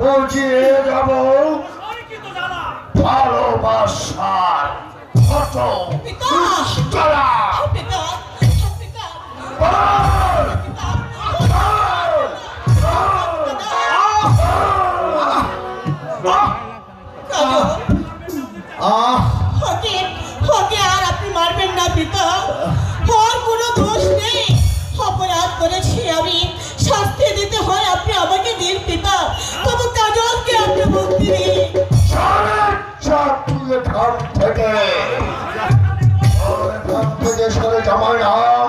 বুঝিয়ে যাব। ভালোবাসার কত দুষ্টরা। পিতা পিতা বল! কাজল আহ। ওকে ওকে আর আপনি মারবেন না পিতা ওর কোনো দোষ নেই অপরাধ করেছি আমি শাস্তি দিতে হয় আপনি আমাকে দিন তবু কাজলকে আপনি মুক্তি দিন। চার তুলে ধান থেকে। সরে জামাই না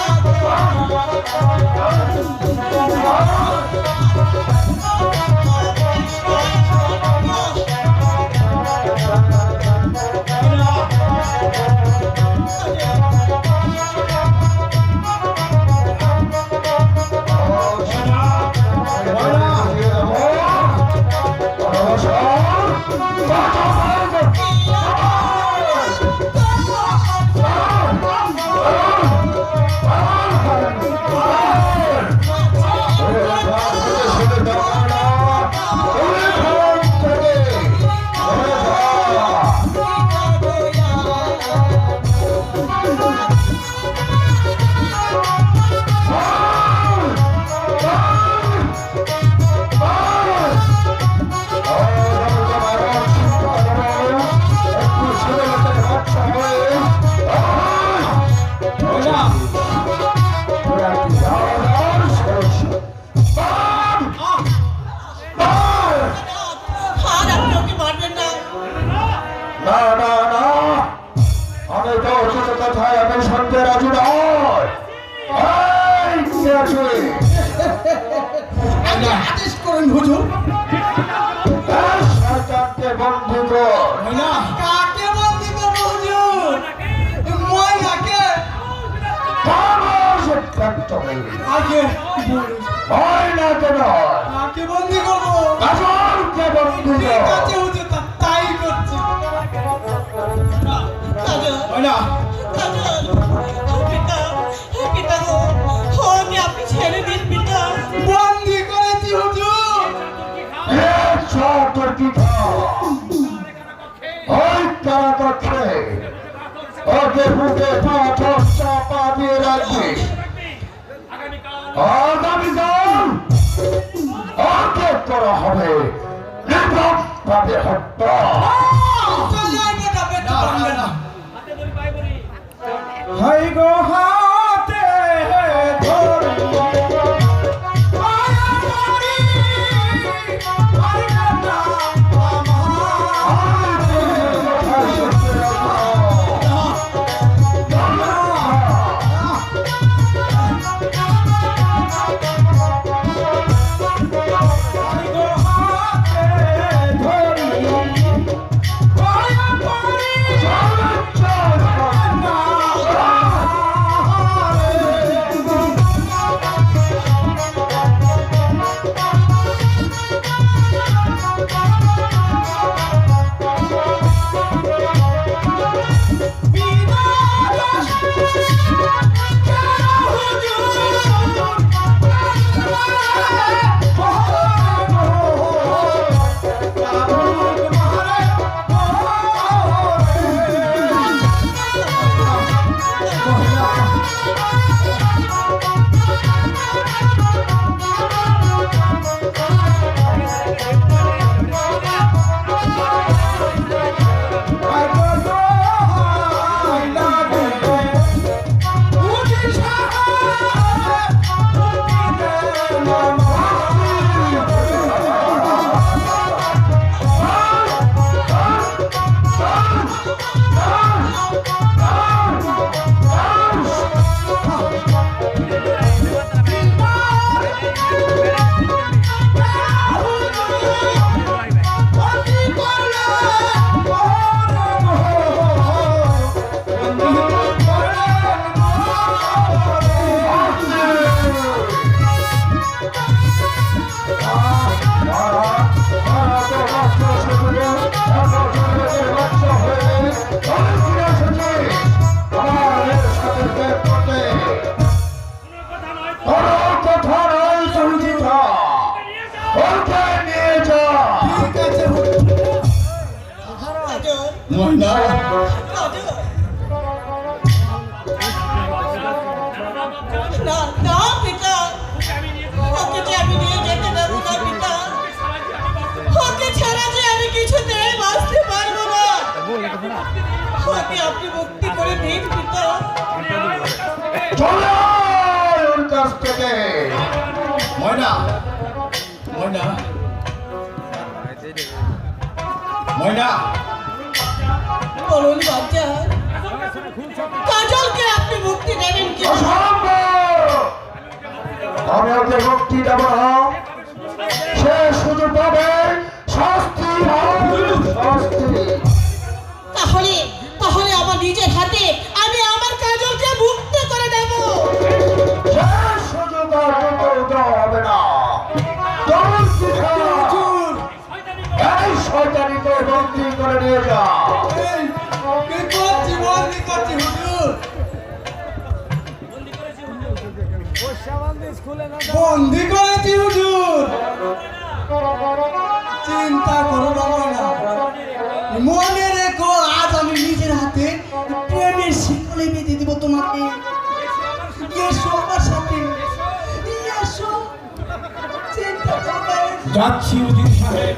আর না না না। আমি তো অচেত কথায় আমি শুনতে রাজি নয় কে আদেশ করেন হুজুর। না কাকে বন্দি করব হুজুর। আগে। হয় না কাকে বন্দি কাজলকে ময়না বন্দি করেছি হুজুর। এই চতুর ওই তারা করছে ওকে বুকে দিয়ে রাখবি। আগামীকাল ওকে করা হবে। না না পিতা। ওকে যে আমি নিয়ে যেতে দেবো না পিতা। ওকে ছাড়া যে আমি কিছুতেই বাঁচতে পারব না। ওকে আপনি মুক্তি করে দিন পিতা। চলে ওর কাছ থেকে। ময়না ময়না। ময়না। বলুন বাচ্চা। কাজলকে আপনি মুক্তি দেবেন কি? আমি ওকে মুক্তি দেব না। সে শুধু পাবে শাস্তি শাস্তি। তাহলে তাহলে আমার নিজের হাতে আমি আমার কাজলকে মুক্ত করে দেব। সে আর হবে না। এই শয়তানিকে বন্দি করে নিয়ে যা। বন্দি করেছি হুজুর? চিন্তা করো না। মনে রেখো আজ আমি নিজের হাতে প্রেমের শিকলে বেঁধে দিব তোমাকে। এসো আমার সাথে। এসো। চিন্তা করো যাচ্ছি উজির সাহেব।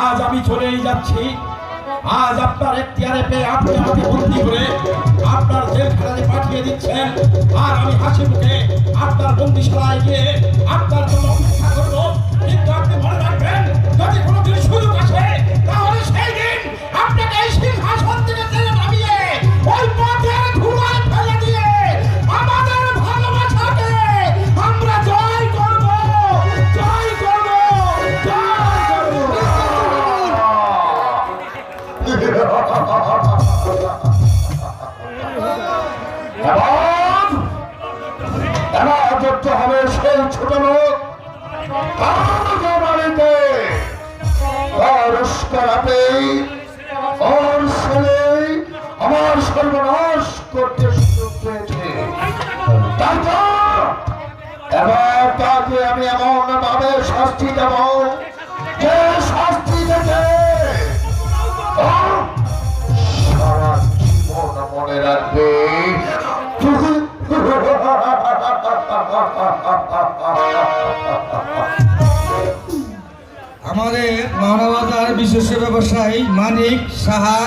আজ আমি চলেই যাচ্ছি। আজ আপনার এখতিয়ারে পেয়ে আপনি আমাকে বন্দি করে আপনার জেলখানায় পাঠিয়ে দিচ্ছেন। আর আমি হাসি মুখে আপনার বন্দিশালায় গিয়ে আপনার জন্য বাড়িতে তার ওর ছেলে আমার সর্বনাশ করতে সুযোগ পেয়েছে। এবার তাকে আমি এমন ভাবে শাস্তি দেব যে বিশেষ ব্যবসায়ী মানিক সাহা